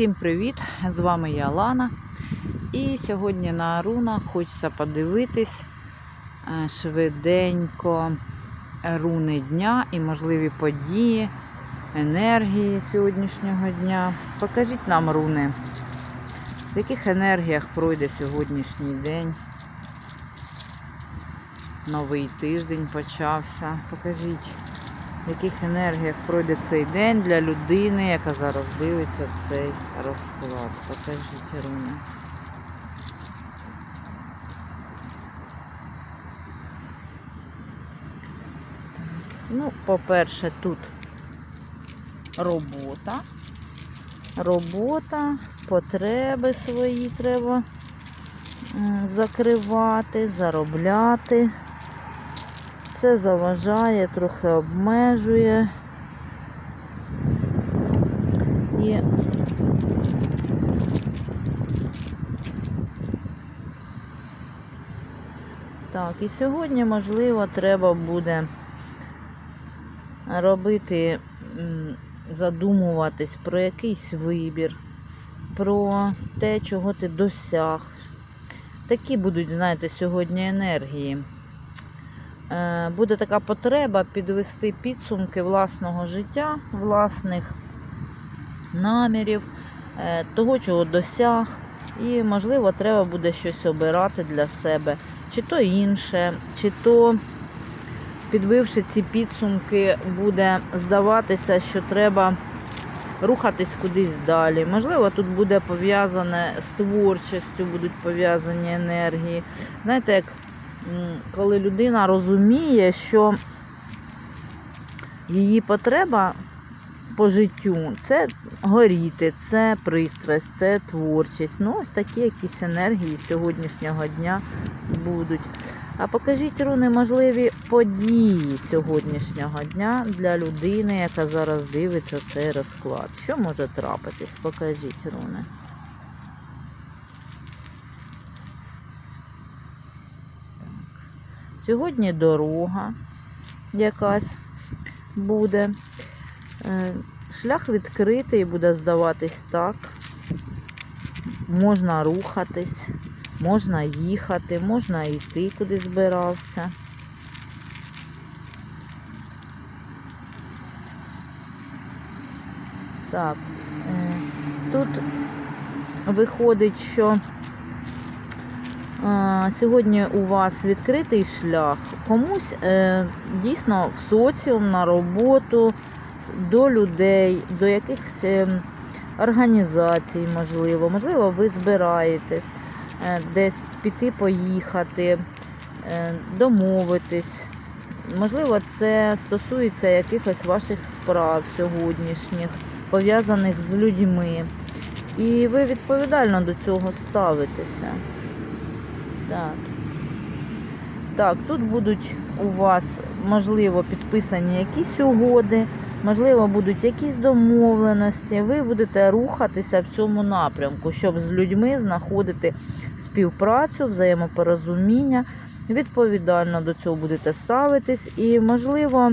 Всім привіт! З вами я Лана. І сьогодні на рунах хочеться подивитись е, швиденько руни дня і можливі події, енергії сьогоднішнього дня. Покажіть нам руни, в яких енергіях пройде сьогоднішній день. Новий тиждень почався. Покажіть в яких енергіях пройде цей день для людини, яка зараз дивиться цей розклад. Покажіть руни. Ну, по-перше, тут робота. Робота, потреби свої треба закривати, заробляти. Це заважає, трохи обмежує. І так, і сьогодні, можливо, треба буде робити, задумуватись про якийсь вибір, про те, чого ти досяг. Такі будуть, знаєте, сьогодні енергії. Е, буде така потреба підвести підсумки власного життя, власних намірів, е, того, чого досяг. І, можливо, треба буде щось обирати для себе, чи то інше, чи то, підбивши ці підсумки, буде здаватися, що треба рухатись кудись далі. Можливо, тут буде пов'язане з творчістю, будуть пов'язані енергії. Знаєте, як коли людина розуміє, що її потреба по життю це горіти, це пристрасть, це творчість. Ну, ось такі якісь енергії сьогоднішнього дня будуть. А покажіть руни можливі події сьогоднішнього дня для людини, яка зараз дивиться цей розклад. Що може трапитись? Покажіть руни. Сьогодні дорога якась буде. Е, Шлях відкритий буде здаватись так. Можна рухатись, можна їхати, можна йти, куди збирався. Так, е, тут виходить, що Сьогодні у вас відкритий шлях комусь е, дійсно в соціум, на роботу, до людей, до якихось е, організацій, можливо. Можливо, ви збираєтесь е, десь піти, поїхати, домовитись. Можливо, це стосується якихось ваших справ сьогоднішніх, пов'язаних з людьми. І ви відповідально до цього ставитеся. Так. Так, тут будуть у вас, можливо, підписані якісь угоди, можливо, будуть якісь домовленості. Ви будете рухатися в цьому напрямку, щоб з людьми знаходити співпрацю, взаємопорозуміння. Відповідально до цього будете ставитись і, можливо,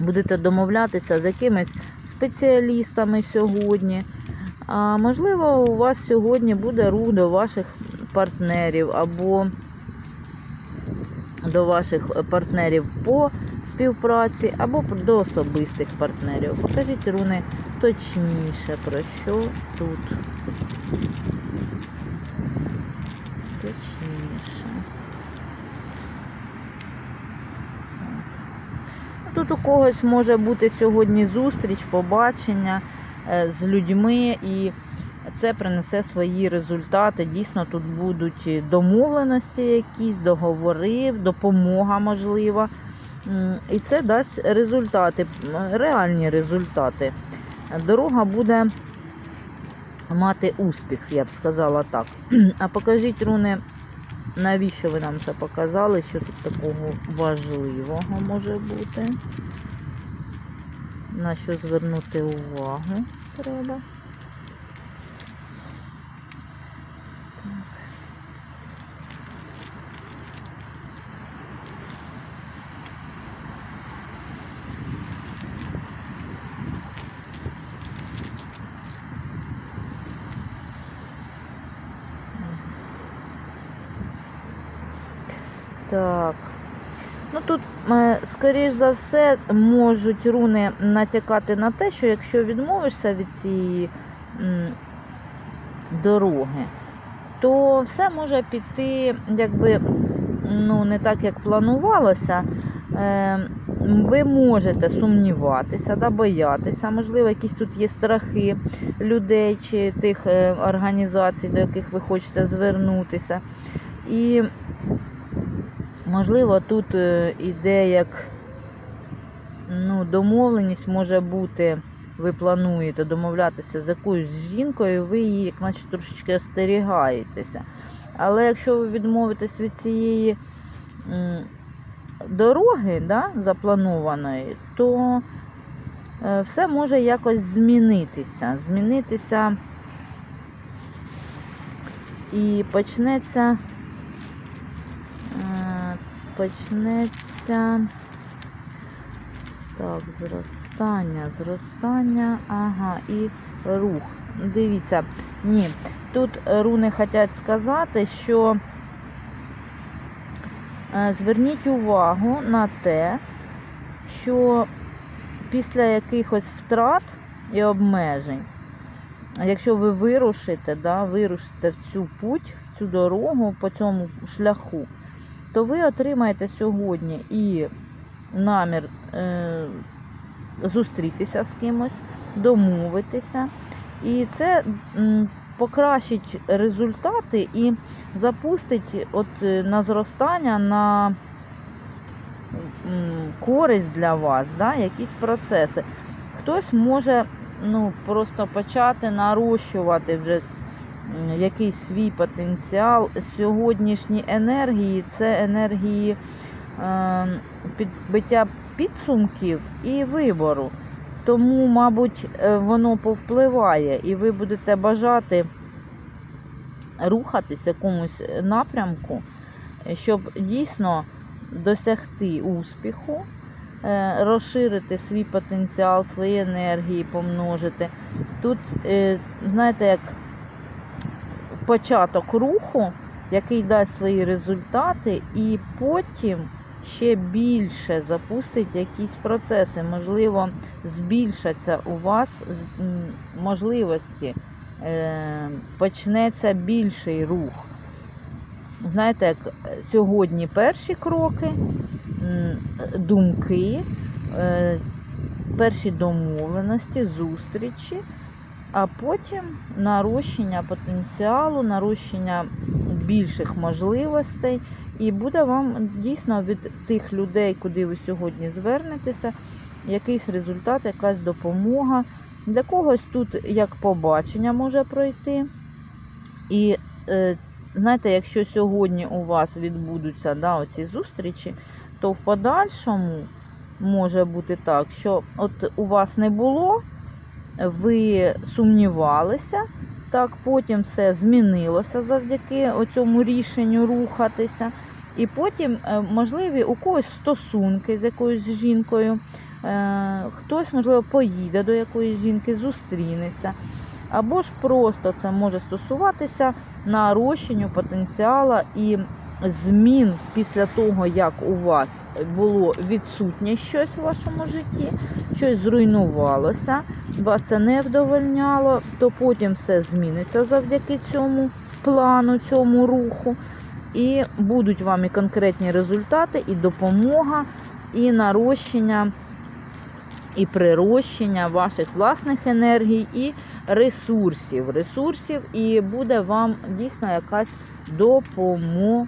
будете домовлятися з якимись спеціалістами сьогодні. А можливо, у вас сьогодні буде рух до ваших партнерів або до ваших партнерів по співпраці, або до особистих партнерів. Покажіть руни точніше, про що тут. Точніше. Тут у когось може бути сьогодні зустріч, побачення е, з людьми, і це принесе свої результати. Дійсно, тут будуть домовленості, якісь договори, допомога можлива. І це дасть результати, реальні результати. Дорога буде мати успіх, я б сказала так. А покажіть, руни, навіщо ви нам це показали? Що тут такого важливого може бути? На що звернути увагу треба? Так. Ну Тут, е, скоріш за все, можуть руни натякати на те, що якщо відмовишся від цієї дороги, то все може піти, якби ну, не так, як планувалося. Е, ви можете сумніватися, да, боятися. Можливо, якісь тут є страхи людей чи тих е, організацій, до яких ви хочете звернутися. І, можливо, тут е, іде як ну, домовленість може бути. Ви плануєте домовлятися з якоюсь жінкою, ви її, як наче трошечки остерігаєтеся. Але якщо ви відмовитесь від цієї дороги, да, запланованої, то е, все може якось змінитися. Змінитися і почнеться. е, Почнеться. Так, зростання, зростання, ага, і рух. Дивіться, ні, тут руни хочуть сказати, що е, зверніть увагу на те, що після якихось втрат і обмежень, якщо ви вирушите, да, вирушите в цю путь, в цю дорогу по цьому шляху, то ви отримаєте сьогодні і намір е, зустрітися з кимось, домовитися. І це покращить результати і запустить от е, на зростання, на користь для вас, да, якісь процеси. Хтось може ну, просто почати нарощувати вже якийсь свій потенціал. Сьогоднішні енергії це енергії підбиття підсумків і вибору. Тому, мабуть, е, воно повпливає, і ви будете бажати рухатись в якомусь напрямку, щоб дійсно досягти успіху, е, розширити свій потенціал, свої енергії, помножити. Тут, е, знаєте, як початок руху, який дасть свої результати, і потім ще більше запустить якісь процеси. Можливо, збільшаться у вас можливості, е, почнеться більший рух. Знаєте, як сьогодні перші кроки, думки, е, перші домовленості, зустрічі, а потім нарощення потенціалу, нарощення більших можливостей. І буде вам дійсно від тих людей, куди ви сьогодні звернетеся, якийсь результат, якась допомога. Для когось тут як побачення може пройти. І е, знаєте, якщо сьогодні у вас відбудуться да, оці зустрічі, то в подальшому може бути так, що от у вас не було, ви сумнівалися, так, потім все змінилося завдяки цьому рішенню рухатися. І потім е, можливі у когось стосунки з якоюсь жінкою, е, хтось, можливо, поїде до якоїсь жінки, зустрінеться. Або ж просто це може стосуватися нарощенню потенціалу і змін після того, як у вас було відсутнє щось в вашому житті, щось зруйнувалося, вас це не вдовольняло, то потім все зміниться завдяки цьому плану, цьому руху. І будуть вам і конкретні результати, і допомога, і нарощення, і прирощення ваших власних енергій і ресурсів. Ресурсів, і буде вам дійсно якась допомога.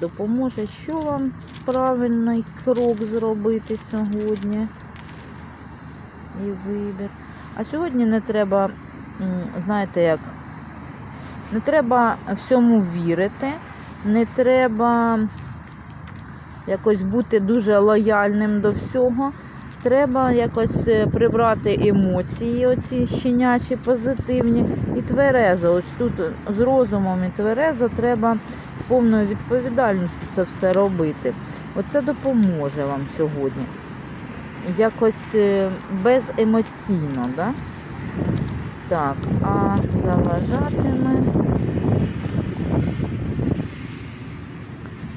Допоможе, що вам правильний крок зробити сьогодні. І вибір. А сьогодні не треба, знаєте, як, не треба всьому вірити, не треба якось бути дуже лояльним до всього. Треба якось е, прибрати емоції, оці щенячі, позитивні, і тверезо. Ось тут з розумом і тверезо треба з повною відповідальністю це все робити. Оце допоможе вам сьогодні. Якось е, беземоційно, да? Так, а заважатиме.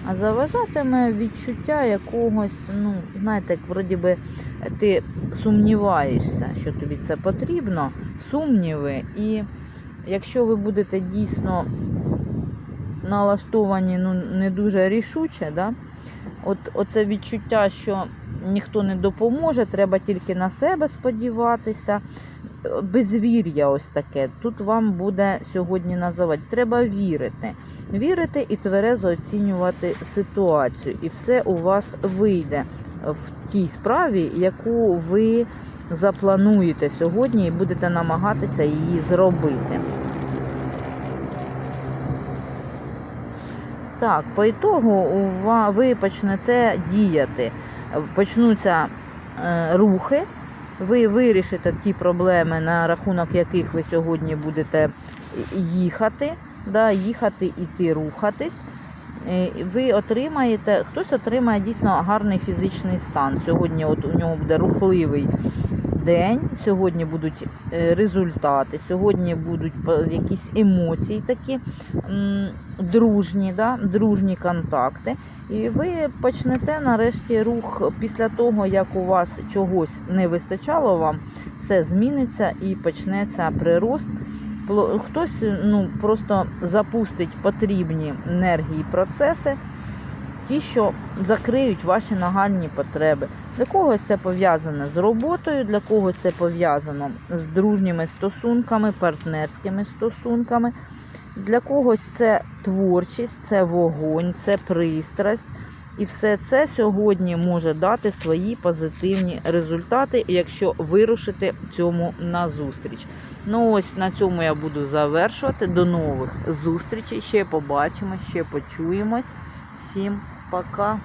А заважатиме відчуття якогось, ну, знаєте, як вроді би ти сумніваєшся, що тобі це потрібно, сумніви. І якщо ви будете дійсно налаштовані ну, не дуже рішуче, да? от оце відчуття, що ніхто не допоможе, треба тільки на себе сподіватися. Безвір'я ось таке. Тут вам буде сьогодні називати. Треба вірити. Вірити і тверезо оцінювати ситуацію. І все у вас вийде в тій справі, яку ви заплануєте сьогодні і будете намагатися її зробити. Так, по ітогу ви почнете діяти. Почнуться е, рухи, ви вирішите ті проблеми, на рахунок яких ви сьогодні будете їхати, да, їхати, іти, рухатись. Е, Ви отримаєте, хтось отримає дійсно гарний фізичний стан. Сьогодні от у нього буде рухливий день, сьогодні будуть е, результати, сьогодні будуть якісь емоції такі дружні, да, дружні контакти. І ви почнете нарешті рух після того, як у вас чогось не вистачало вам, все зміниться і почнеться прирост. Хтось ну, просто запустить потрібні енергії процеси, ті, що закриють ваші нагальні потреби. Для когось це пов'язане з роботою, для когось це пов'язано з дружніми стосунками, партнерськими стосунками. Для когось це творчість, це вогонь, це пристрасть. І все це сьогодні може дати свої позитивні результати, якщо вирушити цьому назустріч. Ну ось на цьому я буду завершувати. До нових зустрічей. Ще побачимо, ще почуємось. Всім пока.